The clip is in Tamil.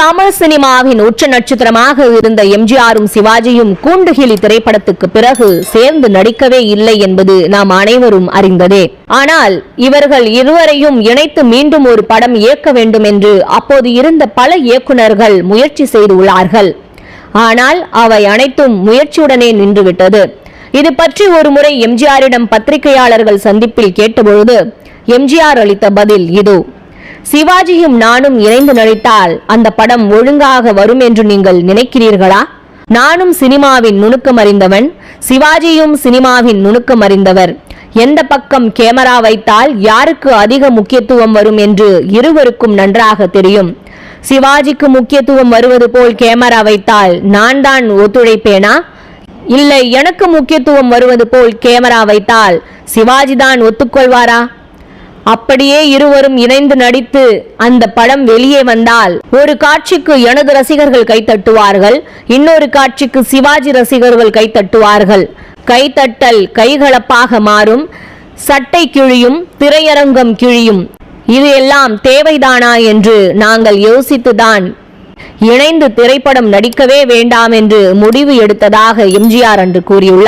தமிழ் சினிமாவின் உச்ச நட்சத்திரமாக இருந்த எம்ஜிஆரும் சிவாஜியும் கூண்டுகிளி திரைப்படத்துக்கு பிறகு சேர்ந்து நடிக்கவே இல்லை என்பது நாம் அனைவரும் அறிந்ததே. ஆனால் இவர்கள் இருவரையும் இணைத்து மீண்டும் ஒரு படம் இயக்க வேண்டும் என்று அப்போது இருந்த பல இயக்குனர்கள் முயற்சி செய்துள்ளார்கள். ஆனால் அவை அனைத்தும் முயற்சியுடனே நின்றுவிட்டது. இது பற்றி ஒருமுறை எம்ஜிஆரிடம் பத்திரிகையாளர்கள் சந்திப்பில் கேட்டபொழுது எம்ஜிஆர் அளித்த பதில் இதோ. சிவாஜியும் நானும் இணைந்து நடித்தால் அந்த படம் ஒழுங்காக வரும் என்று நீங்கள் நினைக்கிறீர்களா? நானும் சினிமாவின் நுணுக்கம் அறிந்தவன் சிவாஜியும் சினிமாவின் நுணுக்கம் அறிந்தவர். எந்த பக்கம் கேமரா வைத்தால் யாருக்கு அதிக முக்கியத்துவம் வரும் என்று இருவருக்கும் நன்றாக தெரியும். சிவாஜிக்கு முக்கியத்துவம் வருவது போல் கேமரா வைத்தால் நான் தான் ஒத்துழைப்பேனா? இல்லை எனக்கு முக்கியத்துவம் வருவது போல் கேமரா வைத்தால் சிவாஜி தான் ஒத்துக்கொள்வாரா? அப்படியே இருவரும் இணைந்து நடித்து அந்த படம் வெளியே வந்தால் ஒரு காட்சிக்கு எனது ரசிகர்கள் கைத்தட்டுவார்கள் இன்னொரு காட்சிக்கு சிவாஜி ரசிகர்கள் கைத்தட்டுவார்கள் கைத்தட்டல் கைகலப்பாக மாறும் சட்டை கிழியும் திரையரங்கம் கிழியும். இது எல்லாம் தேவைதானா என்று நாங்கள் யோசித்துதான் இணைந்து திரைப்படம் நடிக்கவே வேண்டாம் என்று முடிவு எடுத்ததாக எம்ஜிஆர் அன்று கூறியுள்ளார்.